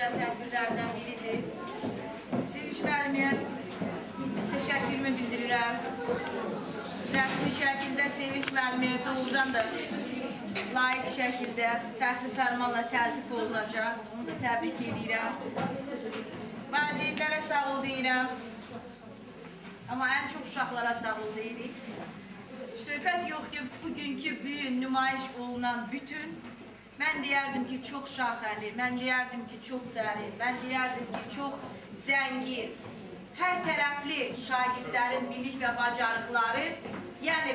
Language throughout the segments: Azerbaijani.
gözəl tədbirlərdən biridir. Sevinç müəllimə təşəkkürümü bildirirəm. Rəsmi şəkildə Sevinç müəllimə doğrudan da layiq şəkildə fəxri fərmanla təltif olunacaq. Onu da təbrik edirəm. Valideynlərə sağ ol deyirəm. Amma ən çox uşaqlara sağ ol deyirik. Söhbət yox ki, bugünkü büyün nümayiş olunan bütün mən deyərdim ki, çox şaxəli, mən deyərdim ki, çox dərin, mən deyərdim ki, çox zəngin, hər tərəfli şagirdlərin bilik və bacarıqları, yəni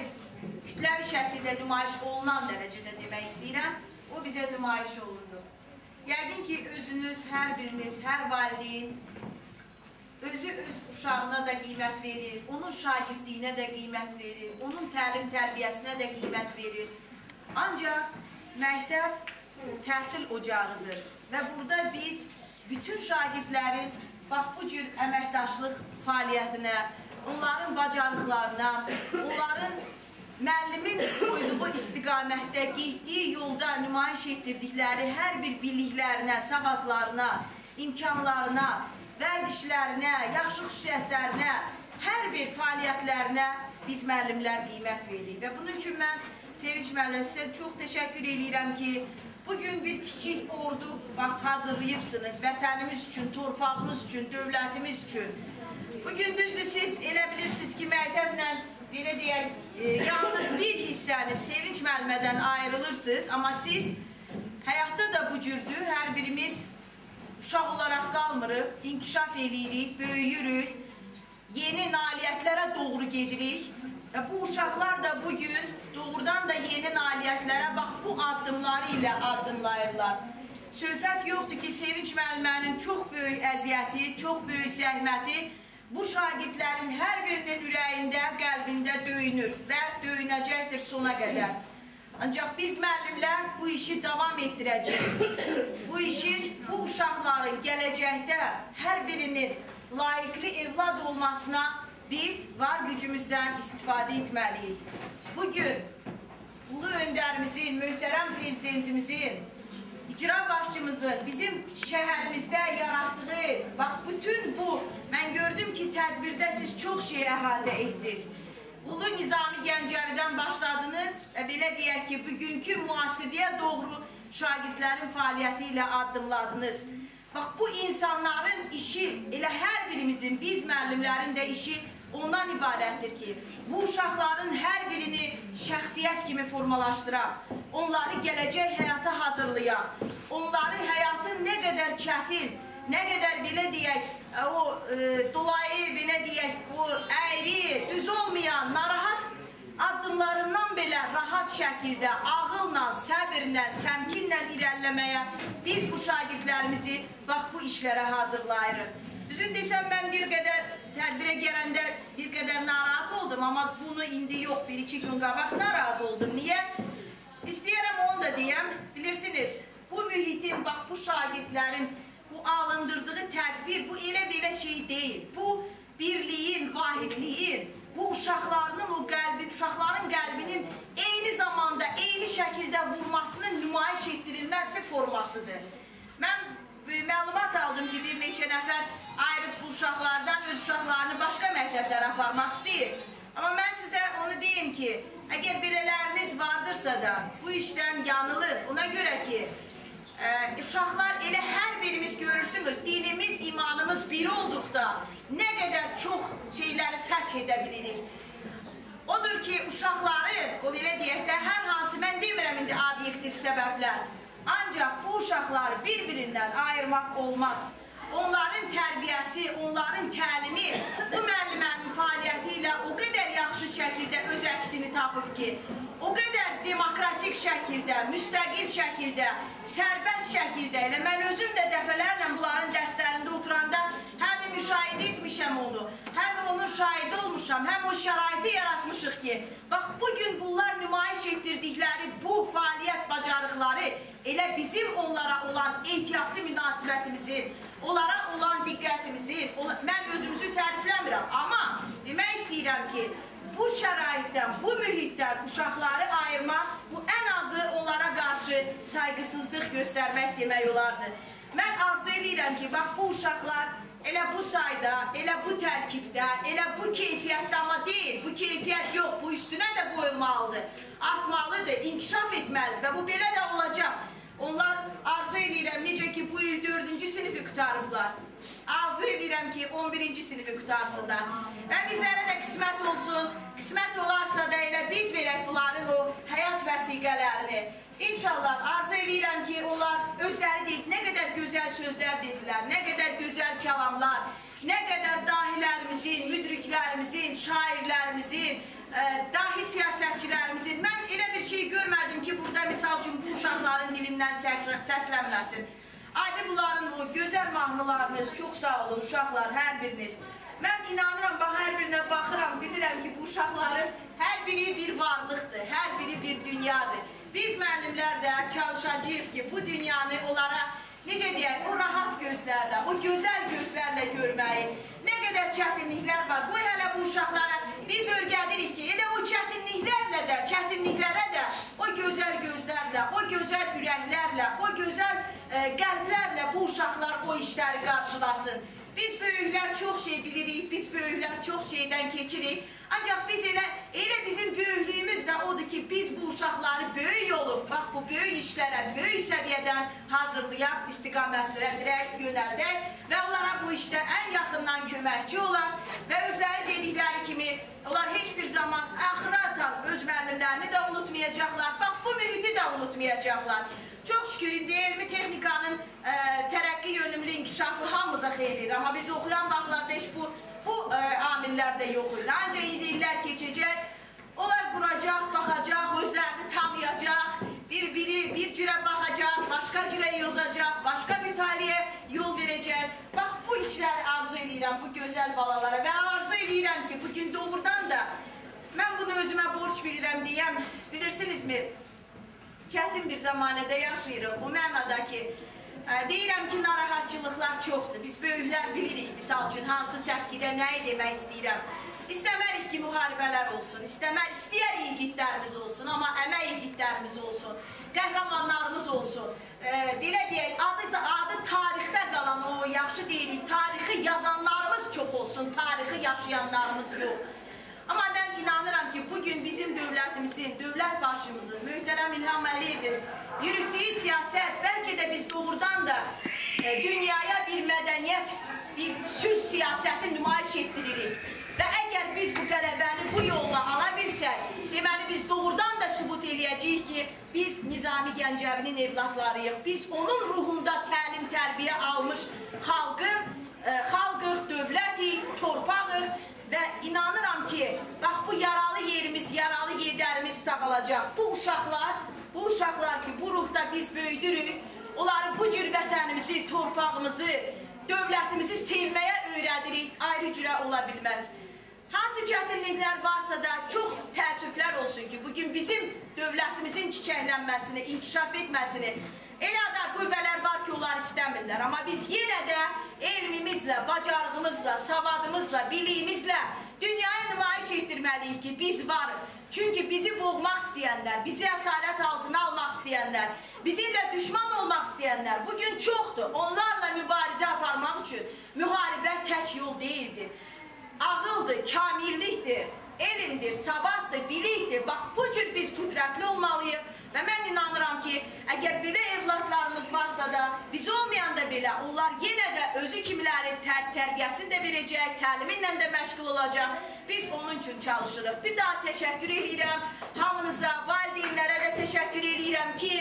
kütləvi şəkildə nümayiş olunan dərəcədə demək istəyirəm, o bizə nümayiş olundu. Yəqin ki, özünüz, hər biriniz, hər valideyn özü öz uşağına da qiymət verir, onun şagirdliyinə də qiymət verir, onun təlim tərbiyəsinə də qiymət verir. Ancaq məktəb təhsil ocağıdır və burada biz bütün şagirdlərin bax bu cür əməkdaşlıq fəaliyyətinə, onların bacarıqlarına, onların müəllimin qoyduğu istiqamətdə, getdiyi yolda nümayiş etdirdikləri hər bir biliklərinə, savadlarına, imkanlarına vərdişlərinə, yaxşı xüsusiyyətlərinə, hər bir fəaliyyətlərinə biz müəllimlər qiymət veririk. Və bunun üçün mən Sevinç müəllimə sizə çox təşəkkür edirəm ki, bugün bir kiçik ordu bax, hazırlayıbsınız vətənimiz üçün, torpağımız üçün, dövlətimiz üçün. Bugün düzdür, siz elə bilirsiniz ki, məktəblə belə deyək, e, yalnız bir hissəniz Sevinç müəllimədən ayrılırsınız, amma siz həyatda da bu cürdür, hər birimiz uşaq olaraq qalmırıq, inkişaf eləyirik, böyüyürük, yeni nailiyyətlərə doğru gedirik. Və bu uşaqlar da bugün doğrudan da yeni nailiyyətlərə bax bu addımları ilə addımlayırlar. Söhbət yoxdur ki, Sevinç müəllimənin çox böyük əziyyəti, çox böyük zəhməti bu şagirdlərin hər birinin ürəyində, qəlbində döyünür və döyünəcəkdir sona qədər. Ancaq biz müəllimlər bu işi davam etdirəcəyik. Bu işin, bu uşaqların gələcəkdə hər birinin layiqli evlad olmasına biz var gücümüzdən istifadə etməliyik. Bugün ulu öndərimizin, möhtərəm prezidentimizin, icra başçımızın bizim şəhərimizdə yaratdığı, bax bütün bu, mən gördüm ki, tədbirdə siz çox şey əhatə etdiniz. Ulu Nizami Gəncəvidən başladınız və belə deyək ki, bugünkü müasirliyə doğru şagirdlərin fəaliyyəti ilə addımladınız. Bax, bu insanların işi, elə hər birimizin, biz müəllimlərin də işi ondan ibarətdir ki, bu uşaqların hər birini şəxsiyyət kimi formalaşdıraq, onları gələcək həyata hazırlayaq, onları həyatın nə qədər çətin, nə qədər belə deyək, o e, dolayı belə deyək, o əyri, düz olmayan, narahat addımlarından belə rahat şəkildə, ağılla, səbirlə, təmkinlə irəliləməyə biz bu şagirdlərimizi bax bu işlərə hazırlayırıq. Düzün desəm, mən bir qədər tədbirə gələndə bir qədər narahat oldum, amma bunu indi yox, bir-iki gün qabaq narahat oldum. Niyə? İstəyərəm onu da deyəm, bilirsiniz, bu mühitin, bax bu şagirdlərin bu alındırdığı tədbir bu elə belə şey deyil. Bu birliyin, vahidliyin, bu uşaqlarının o qəlbin, uşaqların qəlbinin eyni zamanda, eyni şəkildə vurmasının nümayiş etdirilməsi formasıdır. Məlumat aldım ki, bir neçə nəfər ayrıb bu uşaqlardan öz uşaqlarını başqa məktəblərə aparmaq istəyir. Amma mən sizə onu deyim ki, əgər belələriniz vardırsa da bu işdən yanılır. Ona görə ki, e, uşaqlar elə hər birimiz görürsünüz, dinimiz, imanımız bir olduqda nə qədər çox şeyləri fəth edə bilirik. Odur ki, uşaqları, o belə deyək də, hər hansı, mən demirəm indi obyektiv səbəblər, ancaq bu uşaqları bir-birindən ayırmaq olmaz. Onların tərbiyəsi, onların təlimi bu müəllimənin fəaliyyəti ilə o qədər yaxşı şəkildə öz əksini tapıb ki, o qədər demokratik şəkildə, müstəqil şəkildə, sərbəst şəkildə, elə mən özüm də dəfələrlə bunların dərslərində oturanda həm müşahidə etmişəm onu, həm onun şahidi olmuşam, həm o şəraiti yaratmışıq ki, bax bugün bunlar nümayiş etdirdikləri bu fəaliyyət bacarıqları elə bizim onlara olan ehtiyatlı münasibətimizin, onlara olan diqqətimizin, mən özümüzü tərifləmirəm, amma demək istəyirəm ki, bu şəraitdən, bu mühitdən uşaqları ayırmaq, bu ən azı onlara qarşı sayğısızlıq göstərmək demək olardı. Mən arzu edirəm ki, bax bu uşaqlar elə bu sayda, elə bu tərkibdə, elə bu keyfiyyətdə amma deyil. Bu keyfiyyət yox, bu üstünə də qoyulmalıdır. Artmalıdır, inkişaf etməlidir və bu belə də olacaq. Onlar arzu edirəm, necə ki bu il 4-cü sinifi qutarıblar. Arzu edirəm ki 11-ci sinifi qutarsınlar. Və bizlərə də qismət olsun. Qismət olarsa da elə biz verək bunların o həyat vəsiqələrini. İnşallah arzu edirəm ki, onlar özləri deyil, nə qədər gözəl sözlər dedilər, nə qədər gözəl kəlamlar, nə qədər dahilərimizin, müdriklərimizin, şairlərimizin, ə, dahi siyasətçilərimizin, mən elə bir şey görmədim ki, burada misal üçün bu uşaqların dilindən səs, səslənməsin. Adi bunların o gözəl mahnılarınız, çox sağ olun uşaqlar, hər biriniz. Mən inanıram, bax, hər birinə baxıram, bilirəm ki, bu uşaqların hər biri bir varlıqdır, hər biri bir dünyadır. Biz müəllimlər də çalışacağıq ki, bu dünyanı onlara necə deyək, o rahat gözlərlə, o gözəl gözlərlə görməyi, nə qədər çətinliklər var. Bu hələ bu uşaqlara biz öyrədirik ki, elə o çətinliklərlə də, çətinliklərə də o gözəl gözlərlə, o gözəl ürəklərlə, o gözəl e, qəlblərlə bu uşaqlar o işləri qarşılasın. Biz böyüklər çox şey bilirik, biz böyüklər çox şeydən keçirik. Ancaq biz elə, elə bizim böyüklüyümüz də odur ki, biz bu uşaqları böyük olub, bax bu böyük işlərə, böyük səviyyədən hazırlayaq, istiqamətləndirək, yönəldək və onlara bu işdə ən yaxından köməkçi olaq və özləri dedikləri kimi, onlar heç bir zaman axıratan öz müəllimlərini də unutmayacaqlar, bax bu mühiti də unutmayacaqlar. Çox şükür indi elmi texnikanın ə, tərəqqi yönümlü inkişafı hamımıza xeyir amma biz oxuyan vaxtlarda heç bu bu ə, amillər də yox idi. Ancaq indi illər keçəcək, onlar quracaq, baxacaq, özlərini tanıyacaq, bir-biri bir cürə baxacaq, başqa cürə yozacaq, başqa mütaliyə yol verəcək. Bax bu işləri arzu edirəm bu gözəl balalara və arzu edirəm ki, bugün doğrudan da mən bunu özümə borc bilirəm deyəm, bilirsinizmi? Çətin bir zamanədə yaşayırıq. Bu mənada ki, ə, deyirəm ki, narahatçılıqlar çoxdur. Biz böyüklər bilirik, misal üçün, hansı səpkidə nəyi demək istəyirəm. İstəmərik ki, müharibələr olsun, istəmər, istəyər yiğitlərimiz olsun, amma əmək yiğitlərimiz olsun, qəhrəmanlarımız olsun. E, belə deyək, adı, adı tarixdə qalan o, yaxşı deyirik, tarixi yazanlarımız çox olsun, tarixi yaşayanlarımız yox. Amma mən inanıram ki, bugün bizim dövlətimizin, dövlət başımızın, möhtərəm İlham Əliyevin yürütdüyü siyasət, bəlkə də biz doğrudan da e, dünyaya bir mədəniyyət, bir sülh siyasəti nümayiş etdiririk. Və əgər biz bu qələbəni bu yolla ala bilsək, deməli biz doğrudan da sübut eləyəcəyik ki, biz Nizami Gəncəvinin evladlarıyıq. Biz onun ruhunda təlim, tərbiyə almış xalqın, e, xalqıq, dövlətik, torpağıq və inanıram ki, bax bu yaralı yerimiz, yaralı yerlərimiz sağalacaq. Bu uşaqlar, bu uşaqlar ki, bu ruhda biz böyüdürük, onları bu cür vətənimizi, torpağımızı, dövlətimizi sevməyə öyrədirik, ayrı cürə ola bilməz. Hansı çətinliklər varsa da çox təəssüflər olsun ki, bugün bizim dövlətimizin çiçəklənməsini, inkişaf etməsini elə də qüvvələr var ki, onlar istəmirlər. Amma biz yenə də elmimizlə, bacarığımızla, savadımızla, biliyimizlə dünyaya nümayiş etdirməliyik ki, biz varıq. Çünki bizi boğmaq istəyənlər, bizi əsarət altına almaq istəyənlər, bizimlə düşman olmaq istəyənlər bugün çoxdur. Onlarla mübarizə aparmaq üçün müharibə tək yol deyildir. Ağıldır, kamillikdir, elmdir, savaddır, bilikdir. Bax, bu cür biz qüdrətli olmalıyıq və mən inanıram ki, əgər belə evlatlarımız varsa da, biz olmayanda belə, onlar yenə də özü kimlərin tər tərbiyəsini də verəcək, təliminlə də məşğul olacaq. Biz onun üçün çalışırıq. Bir daha təşəkkür edirəm hamınıza, valideynlərə də təşəkkür edirəm ki,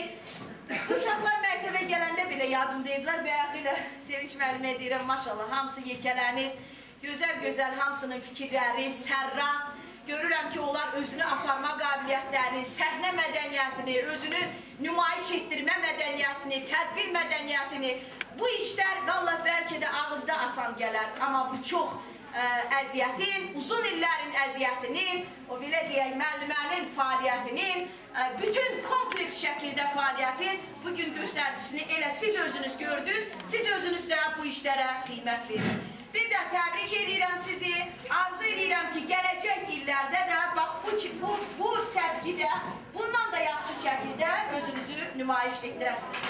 Uşaqlar məktəbə gələndə belə yadımdaydılar. Bayaq ilə Sevinç müəllimə deyirəm, maşallah, hamısı yekələnib, gözəl-gözəl hamısının fikirləri, sərrast, görürəm ki, onlar özünü aparma qabiliyyətlərini, səhnə mədəniyyətini, özünü nümayiş etdirmə mədəniyyətini, tədbir mədəniyyətini, bu işlər valla bəlkə də ağızda asan gələr, amma bu çox ə, əziyyətin, uzun illərin əziyyətinin, o belə deyək, müəllimənin fəaliyyətinin, ə, bütün kompleks şəkildə fəaliyyətin bugün göstəricisini elə siz özünüz gördünüz, siz özünüz də bu işlərə qiymət verin. Bir də təbrik edirəm sizi. Arzu edirəm ki, gələcək illərdə də bax bu bu bu səbkidə bundan da yaxşı şəkildə özünüzü nümayiş etdirəsiniz.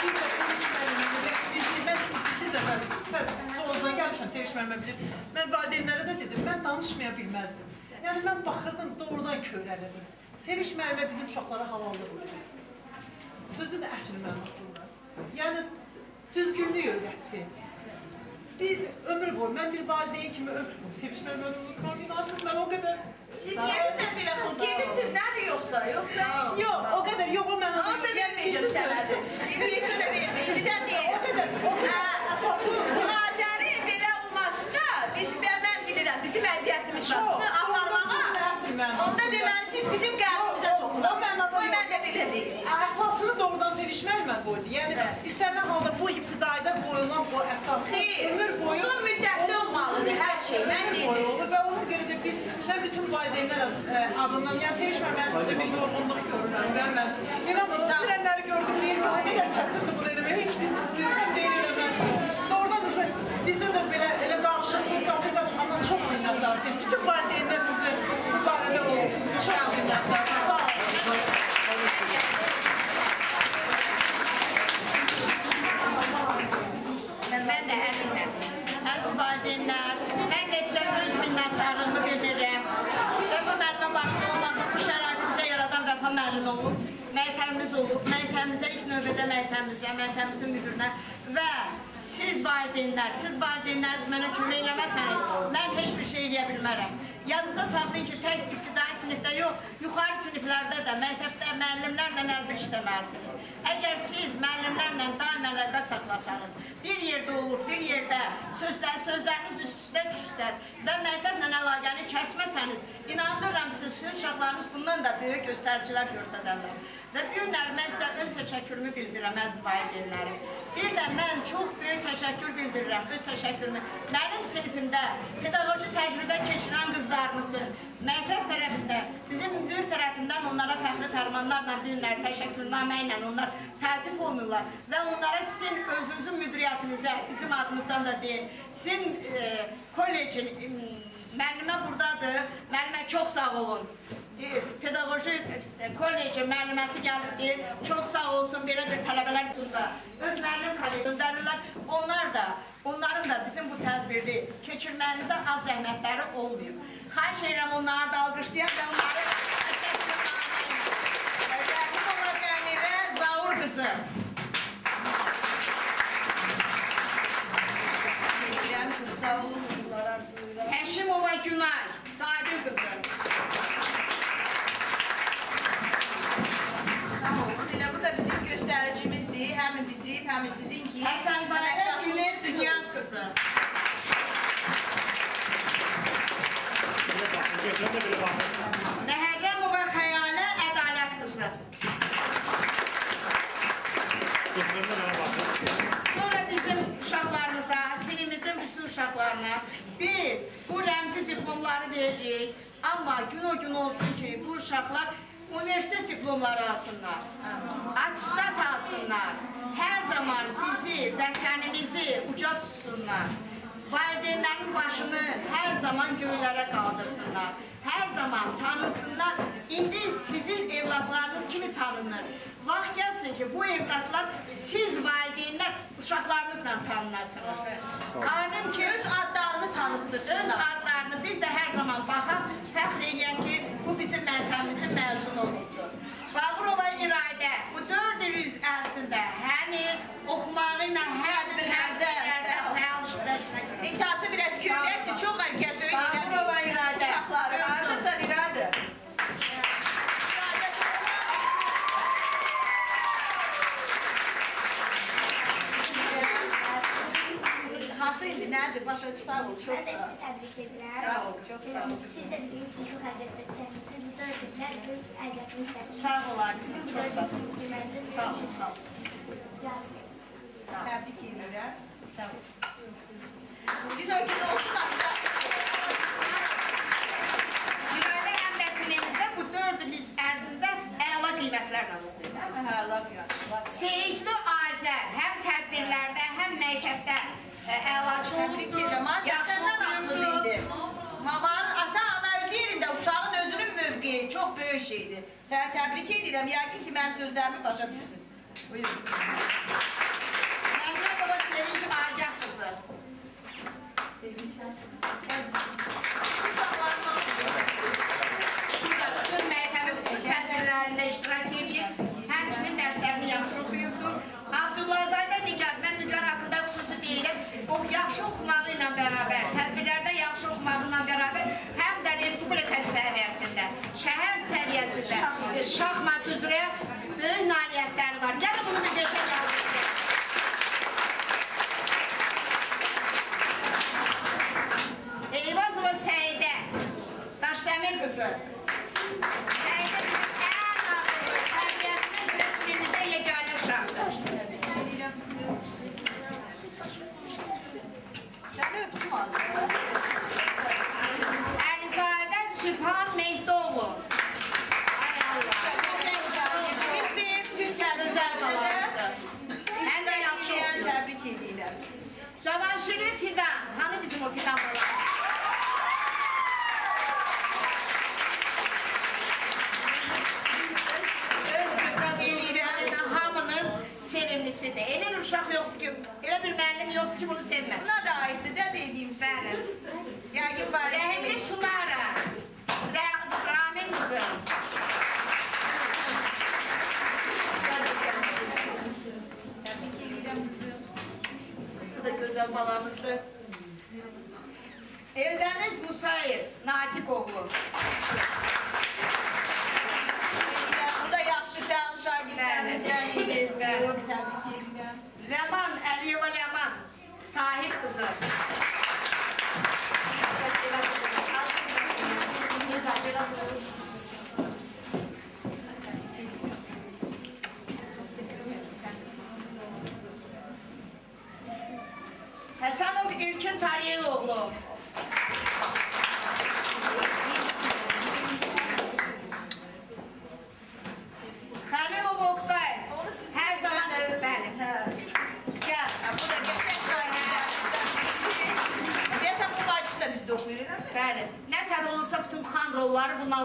Siz də Sevinç müəllimə, siz, mən, siz də mən, sən Oğuzdan gəlmişəm, Sevinç müəllimə bilir. Mən valideynlərə də dedim, mən danışmaya bilməzdim. Yəni mən baxırdım, doğrudan kövrəlirdim. Sevinç müəllimə bizim uşaqlara halallıq öyrətdi. Sözün əsl mənasında. Yəni düzgünlük öyrətdi. Biz ömür boyu, mən bir valideyn kimi öpdüm. Sevinç müəllimə unutmam, inanırsınız mən o qədər... Siz niyə bizdən belə xol gedirsiniz, nədir yoxsa? Yoxsa? Yox, o qədər, yox, o mənada... Hansısa verməyəcəm sənədi. Bir neçə də verməyəcəm. İndidən O deyirəm. qədər, o qədər. Münazərin belə olmasında biz, mən, mən bilirəm, bizim əziyyətimiz var. Bunu sevişməklə qoydu. Yəni istənilən halda bu ibtidaidə qoyulan bu əsas Xeyr, ömür boyu uzun müddətli olmalıdır hər şey. Mən dedim. olur və ona görə də biz mən bütün valideynlər adından yəni sevişməməsində bir yorğunluq görürəm və mən inanın girənləri gördüm deyir ki, nə qədər çətindir bunu eləmək. Heç biz deyil eləməz. Məktəbimiz olub, məktəbimizə ilk növbədə məktəbimizə, məktəbimizin müdürünə və siz valideynlər, siz valideynləriniz mənə kömək eləməsəniz, mən heç bir şey eləyə bilmərəm. Yadınıza saxlayın ki, tək ibtidai sinifdə yox, yuxarı siniflərdə də, məktəbdə müəllimlərlə əlbir işləməlisiniz. Əgər siz müəllimlərlə daim əlaqə saxlasanız, bir yerdə olub, bir yerdə sözlər, sözləriniz üst-üstə düşsəz və məktəblə əlaqəni kəsməsəniz, inandırıram siz, sizin uşaqlarınız bundan da böyük göstəricilər göstərərlər. Və bu günlər mən sizə öz təşəkkürümü bildirirəm, əziz valideynlərim. Bir də mən çox böyük təşəkkür bildirirəm, öz təşəkkürümü. Mənim sinifimdə pedaqoji təcrübə keçirən qızlarımızın məktəb tərəfində, bizim müdür tərəfindən onlara fəxri fərmanlarla bilinlər, təşəkkürnamə ilə onlar təltif olunurlar və onlara sizin özünüzün müdiriyyətinizə, bizim adımızdan da deyin, sizin e, kollecin e, müəllimə buradadır, müəllimə çox sağ olun. E, pedaqoji e, kollecin müəlliməsi gəlibdir, çox sağ olsun belə bir tələbələr burada. Öz müəllim kollecini göndərirlər, onlar da, onların da bizim bu tədbirdə keçirməyimizdə az zəhmətləri olmuyor. Xahiş edirəm onları da alqışlayaq və onları Rəhim ola Cəmivə Zaur qızı. Deyirəm ki, sağ olun, uğurlar arzulayıram. Həşimova Günay, Qadir qızı. Sağ olun. Elə bu da bizim göstəricimizdir. Həm bizim, həm sizinki. Həsənzadə Güneş əməkdaşlığımız Dünyaz qızı. Məhərrəmova Xəyalə Ədalət qızı. Sonra bizim uşaqlarımıza, sinimizin bütün uşaqlarına biz bu rəmzi diplomları veririk. Amma gün o gün olsun ki, bu uşaqlar universitet diplomları alsınlar. Atistat alsınlar. Hər zaman bizi, vətənimizi uca tutsunlar. Valideynlərin başını hər zaman göylərə qaldırsınlar. Hər zaman tanısınlar. İndi sizin evlatlarınız kimi tanınır. Vaxt gəlsin ki, bu evlatlar siz valideynlər uşaqlarınızla tanınasınız. Amin ki, Öz adlarını öz tanıtdırsınlar. adlarını biz də hər zaman baxaq, fəxr eləyək ki, bu bizim məntəmizin məzun olubdur. Həmin oxumağı ilə hər bir görə. İntihası biraz köyrəkdir, çox hər söyləyirəm. Bağırova İradə. Uşaqları, haradasan İradə? Hansı indi, nədir? Başa sağ ol, çox sağ ol. sizi tebrik ederim. Sağ ol, çok sağ ol. Siz de bizim için çok hazırlıksınız. Siz bu dört günler büyük hazırlıksınız. Sağ olar qızım, çox sağ ol. Sağ ol, sağ ol. Təbrik edirəm. Sağ ol. Bir dönük olsun Afsa. İradə həm də sinimizdə bu 4 il ərzində əla qiymətlərlə oxuyur. Hə, laf yaxşı. Seyidli Azər həm tədbirlərdə, həm məktəbdə ə, əlaçı Təbrik olubdur. edirəm. Azər yaxşı səndən asılı oxuyubdur. idi. Mamanın, ata-ana öz yerində uşağın özünün mövqeyi çox böyük şeydir. Səni təbrik edirəm. Yəqin ki, mənim sözlərimi başa düşdün. Buyurun. Memnun baba Sevinç Agah kızı. Sevinç bensiniz. Bütün mərtəbə tədbirlərində iştirak edib, həmçinin dərslərini yaxşı oxuyubdu. Abdullazadə Nigar, mən Nigar haqqında xüsusi deyirəm, o yaxşı oxumağı ilə bərabər, tədbirlərdə yaxşı oxumağı ilə bərabər, həm də Respublika səviyyəsində, şəhər səviyyəsində, şahmat üzrə yoxdur ki, bunu sevməz. Buna da aiddir də dediyim Bəli. Yəqin bari. Rəhimli Sunara. Rə- Ramin qızı. Təbrik edirəm qızım. Bu da gözəl balamızdır. Eldəniz Musayev, Natiq oğlu. Bu da yaxşı fəal şagirdlərimizdən idi. Bəli. Yox, Təbrik edirəm. Ləman Əliyeva Ləman, sahip kızı. Hasanov İlkin Taryeloğlu. Bəli. Nə tər olursa bütün xan rolları buna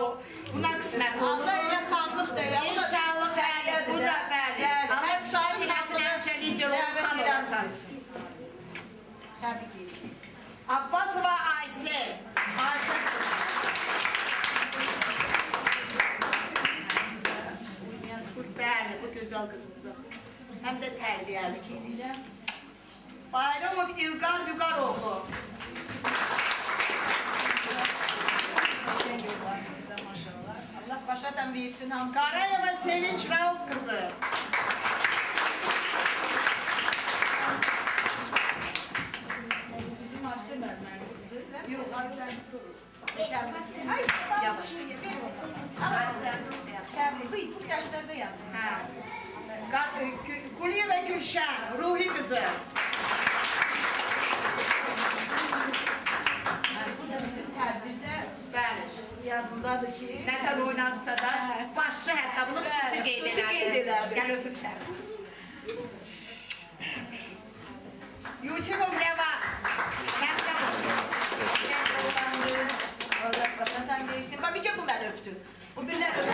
buna qismət olur. Allah elə xanlıq da da İnşallah bəli. Bu da bəli. Allah sizə sahib həmişə lider dəvət xan olasınız. Təbrik edirəm. Abbasova Aysel. Aysel. Bəli, bu gözəl qızımızdır. Həm də tərbiyəli ki. Bayramov İlqar Vüqaroğlu. Eyvallah kızım maşallah. Allah başa versin hamsın. Karayeva Sevinç Rauf kızı. Bizim hapse benden kızdır. Yok hapse. Hayır, yavaş. Ama sen, tabii, bu yaşlarda yaptın. Kuliye ve Gülşen, Ruhi kızı. Bəli. yadındadır ki, Nə tər oynansa da başçı hətta bunu xüsusi Bəli, qeyd xüsusi qeyd elədi. elədi. Gəl öpüm səni. Yusifov Rəvan. Kənddən Allah başatan versin. Bax, bircə bu məni öpdü. O birlər öpdü.